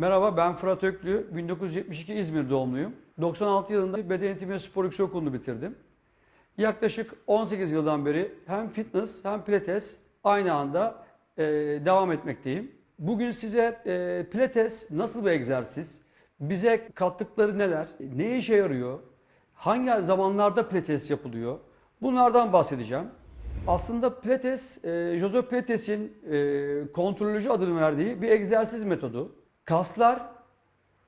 Merhaba ben Fırat Öklü. 1972 İzmir doğumluyum. 96 yılında Beden Eğitimi ve Spor Yüksek Okulu'nu bitirdim. Yaklaşık 18 yıldan beri hem fitness hem pilates aynı anda e, devam etmekteyim. Bugün size e, pilates nasıl bir egzersiz, bize kattıkları neler, ne işe yarıyor, hangi zamanlarda pilates yapılıyor bunlardan bahsedeceğim. Aslında pilates, e, Joseph Pilates'in e, kontrolcü adını verdiği bir egzersiz metodu. Kaslar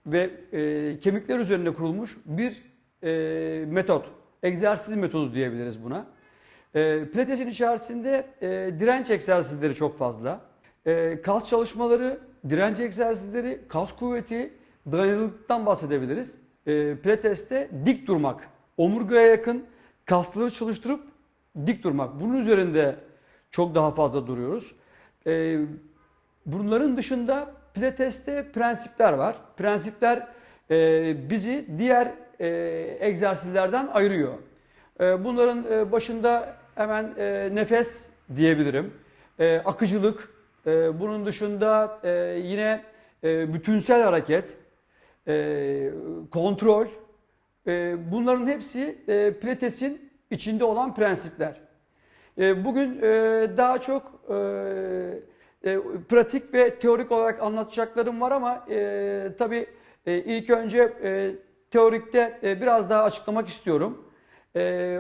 ve e, kemikler üzerinde kurulmuş bir e, metot. Egzersiz metodu diyebiliriz buna. E, pilatesin içerisinde e, direnç egzersizleri çok fazla. E, kas çalışmaları, direnç egzersizleri, kas kuvveti, dayanıklılıktan bahsedebiliriz. E, pilateste dik durmak, omurgaya yakın kasları çalıştırıp dik durmak. Bunun üzerinde çok daha fazla duruyoruz. E, bunların dışında pilateste prensipler var. Prensipler e, bizi diğer e, egzersizlerden ayırıyor. E, bunların e, başında hemen e, nefes diyebilirim. E, akıcılık, e, bunun dışında e, yine e, bütünsel hareket, e, kontrol. E, bunların hepsi e, pilatesin içinde olan prensipler. E, bugün e, daha çok e, e, pratik ve teorik olarak anlatacaklarım var ama e, tabii e, ilk önce e, teorikte e, biraz daha açıklamak istiyorum. E,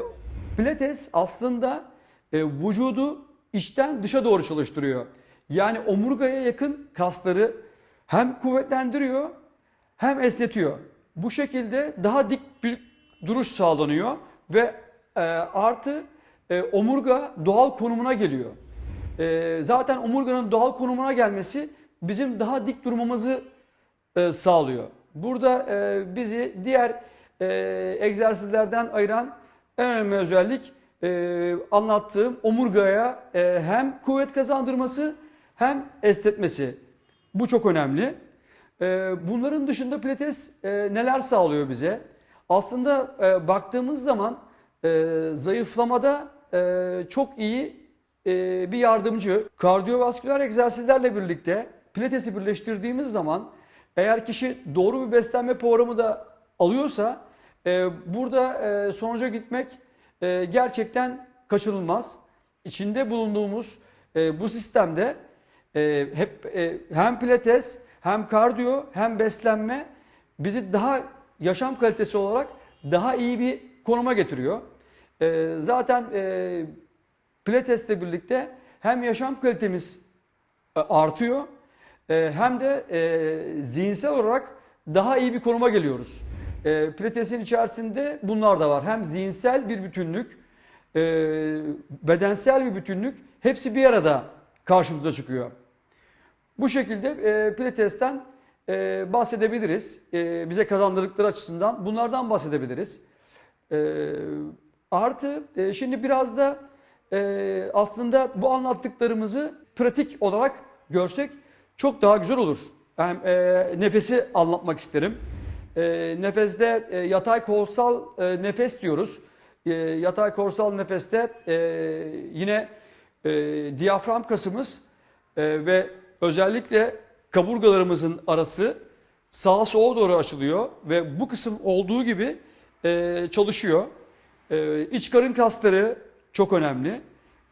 Pilates aslında e, vücudu içten dışa doğru çalıştırıyor. Yani omurgaya yakın kasları hem kuvvetlendiriyor hem esnetiyor. Bu şekilde daha dik bir duruş sağlanıyor ve e, artı e, omurga doğal konumuna geliyor. E, zaten omurganın doğal konumuna gelmesi bizim daha dik durmamızı e, sağlıyor. Burada e, bizi diğer e, egzersizlerden ayıran en önemli özellik e, anlattığım omurgaya e, hem kuvvet kazandırması hem esnetmesi. Bu çok önemli. E, bunların dışında pilates e, neler sağlıyor bize? Aslında e, baktığımız zaman e, zayıflamada e, çok iyi bir yardımcı. Kardiyovasküler egzersizlerle birlikte pilatesi birleştirdiğimiz zaman eğer kişi doğru bir beslenme programı da alıyorsa e, burada e, sonuca gitmek e, gerçekten kaçınılmaz. İçinde bulunduğumuz bu sistemde hep hem pilates hem kardiyo hem beslenme bizi daha yaşam kalitesi olarak daha iyi bir konuma getiriyor. Zaten pilatesle birlikte hem yaşam kalitemiz e, artıyor e, hem de e, zihinsel olarak daha iyi bir konuma geliyoruz. Pilates'in içerisinde bunlar da var. Hem zihinsel bir bütünlük, bedensel bir bütünlük hepsi bir arada karşımıza çıkıyor. Bu şekilde Pilates'ten bahsedebiliriz. Bize kazandırdıkları açısından bunlardan bahsedebiliriz. Artı şimdi biraz da e, aslında bu anlattıklarımızı pratik olarak görsek çok daha güzel olur. Ben e, nefesi anlatmak isterim. E, nefeste e, yatay kolsal e, nefes diyoruz. E, yatay kolsal nefeste e, yine e, diyafram kasımız e, ve özellikle kaburgalarımızın arası sağa sola doğru açılıyor ve bu kısım olduğu gibi e, çalışıyor. E, iç karın kasları çok önemli.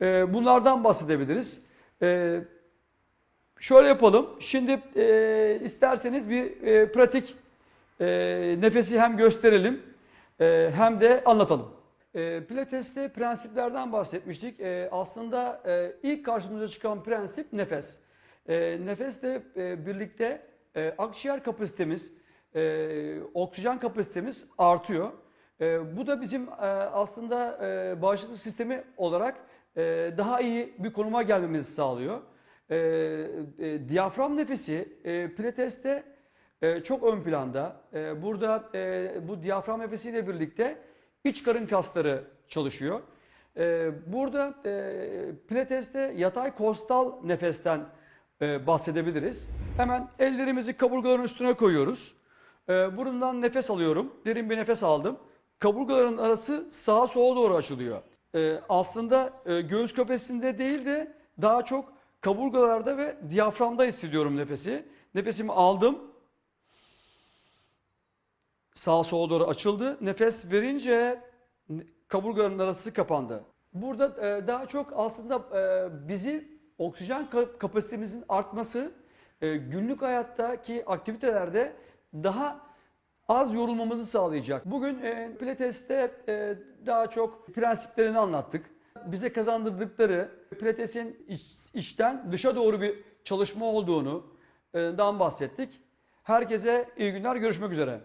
E, bunlardan bahsedebiliriz. E, şöyle yapalım. Şimdi e, isterseniz bir e, pratik e, nefesi hem gösterelim e, hem de anlatalım. E, Pilates'te prensiplerden bahsetmiştik. E, aslında e, ilk karşımıza çıkan prensip nefes. E, nefesle e, birlikte e, akciğer kapasitemiz, e, oksijen kapasitemiz artıyor. E, bu da bizim e, aslında e, bağışıklık sistemi olarak e, daha iyi bir konuma gelmemizi sağlıyor. E, e, diyafram nefesi e, pilateste e, çok ön planda. Burada bu diyafram nefesiyle birlikte iç karın kasları çalışıyor. Burada e, pilateste yatay kostal nefesten bahsedebiliriz. Hemen ellerimizi kaburgaların üstüne koyuyoruz. Burundan nefes alıyorum. Derin bir nefes aldım. Kaburgaların arası sağa sola doğru açılıyor. E, aslında e, göğüs kafesinde değil de daha çok kaburgalarda ve diyaframda hissediyorum nefesi. Nefesimi aldım, sağa sola doğru açıldı. Nefes verince kaburgaların arası kapandı. Burada e, daha çok aslında e, bizi oksijen ka- kapasitemizin artması e, günlük hayattaki aktivitelerde daha az yorulmamızı sağlayacak. Bugün e, Pilates'te e, daha çok prensiplerini anlattık. Bize kazandırdıkları Pilates'in iç- içten dışa doğru bir çalışma olduğunu e, dan bahsettik. Herkese iyi günler, görüşmek üzere.